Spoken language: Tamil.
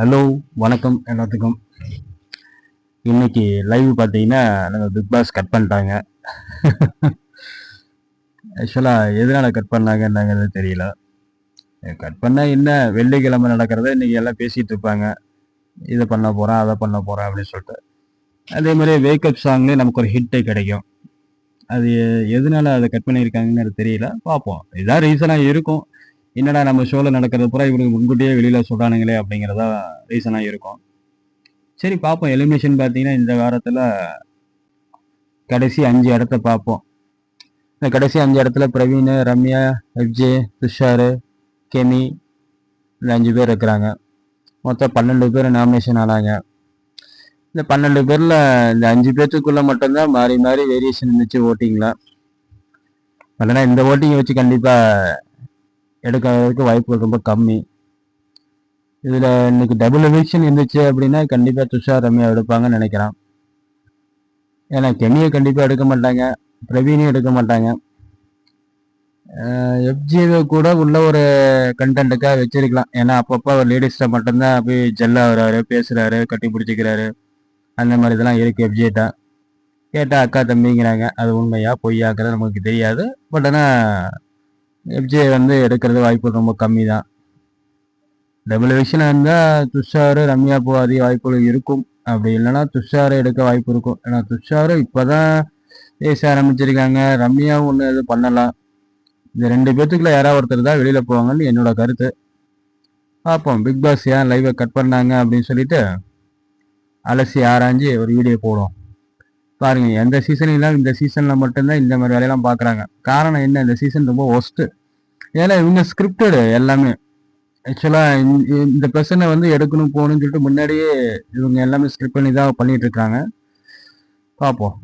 ஹலோ வணக்கம் எல்லாத்துக்கும். இன்னைக்கு லைவ் பார்த்தீங்கன்னா நம்ம பிக் பாஸ் கட் பண்ணிட்டாங்க. ஆக்சுவலாக எதனால கட் பண்ணாங்கன்னாங்கிறது தெரியல. கட் பண்ணால் என்ன வெள்ளிக்கிழமை நடக்கிறத இன்றைக்கி எல்லாம் பேசிகிட்டு இருப்பாங்க. இதை பண்ண போகிறேன் அதை பண்ண போகிறேன் அப்படின்னு சொல்லிட்டு. அதே மாதிரி வேக்கப் சாங்லேயே நமக்கு ஒரு ஹிட்டே கிடைக்கும். அது எதனால அதை கட் பண்ணியிருக்காங்கன்னு தெரியல. பார்ப்போம். இதான் ரீசனாக இருக்கும். என்னடா நம்ம ஷோவில் நடக்கிறது பூரா இவனுக்கு முன்கூட்டியே வெளியில் சொல்கிறானுங்களே அப்படிங்கிறதா ரீசனாக இருக்கும். சரி பார்ப்போம். எலிமினேஷன் பார்த்தீங்கன்னா இந்த வாரத்தில் கடைசி அஞ்சு இடத்த பார்ப்போம். இந்த கடைசி அஞ்சு இடத்துல பிரவீன் ரம்யா எஃப்ஜே துஷாரு கெமி இந்த அஞ்சு பேர் இருக்கிறாங்க. மொத்தம் பன்னெண்டு பேர் நாமினேஷன் ஆனாங்க. இந்த பன்னெண்டு பேரில் இந்த அஞ்சு பேர்த்துக்குள்ளே மட்டும்தான் மாறி மாறி வேரியேஷன் இருந்துச்சு ஓட்டிங்கில் இல்லைன்னா இந்த ஓட்டிங்கை வச்சு கண்டிப்பாக எடுக்கிறதுக்கு வாய்ப்புகள் ரொம்ப கம்மி. இதில் இன்னைக்கு டபுள் எவிக்ஷன் இருந்துச்சு அப்படின்னா கண்டிப்பாக துஷார் ரம்யா எடுப்பாங்கன்னு நினைக்கிறேன். ஏன்னா கெமியை கண்டிப்பாக எடுக்க மாட்டாங்க பிரவீனையும் எடுக்க மாட்டாங்க. எஃப்ஜிவை கூட உள்ள ஒரு கண்டென்ட்டுக்காக வச்சிருக்கலாம். ஏன்னா அப்பப்போ அவர் லேடிஸ்ட மட்டும்தான் போய் ஜெல் ஆகுறாரு பேசுறாரு கட்டி பிடிச்சிக்கிறாரு. அந்த மாதிரி இதெல்லாம் இருக்குது எஃப்ஜிட்ட. கேட்டால் அக்கா தம்பிங்கிறாங்க. அது உண்மையா பொய்யாங்கிறது நமக்கு தெரியாது. பட் ஆனால் எஃப்ஜே வந்து எடுக்கிறது வாய்ப்பு ரொம்ப கம்மி தான் டபுள் விஷயம் இருந்தால் துஷாரு ரம்யா போக அதிக வாய்ப்புகள் இருக்கும். அப்படி இல்லைன்னா துஷாரை எடுக்க வாய்ப்பு இருக்கும். ஏன்னா துஷாரு இப்போதான் பேச ஆரம்பிச்சிருக்காங்க. ரம்யாவும் ஒன்று எதுவும் பண்ணலாம். இந்த ரெண்டு பேர்த்துக்குள்ள யாராவது ஒருத்தர் தான் வெளியில் போவாங்கன்னு என்னோட கருத்து. பார்ப்போம். பிக் பாஸ் ஏன் லைவை கட் பண்ணாங்க அப்படின்னு சொல்லிட்டு அலசி ஆராய்ஞ்சு ஒரு வீடியோ போடுவோம். பாருங்க எந்த சீசன் இல்லாமல் இந்த சீசன்ல மட்டும்தான் இந்த மாதிரி வேலையெல்லாம் பார்க்குறாங்க காரணம் என்ன? இந்த சீசன் ரொம்ப ஒஸ்ட்டு ஏன்னா இவங்க ஸ்கிரிப்டடு எல்லாமே. ஆக்சுவலாக இந்த பிரச்சனை வந்து எடுக்கணும் போகணும்னு சொல்லிட்டு முன்னாடியே இவங்க எல்லாமே ஸ்கிரிப்ட் பண்ணி தான் பண்ணிட்டு இருக்காங்க. பார்ப்போம்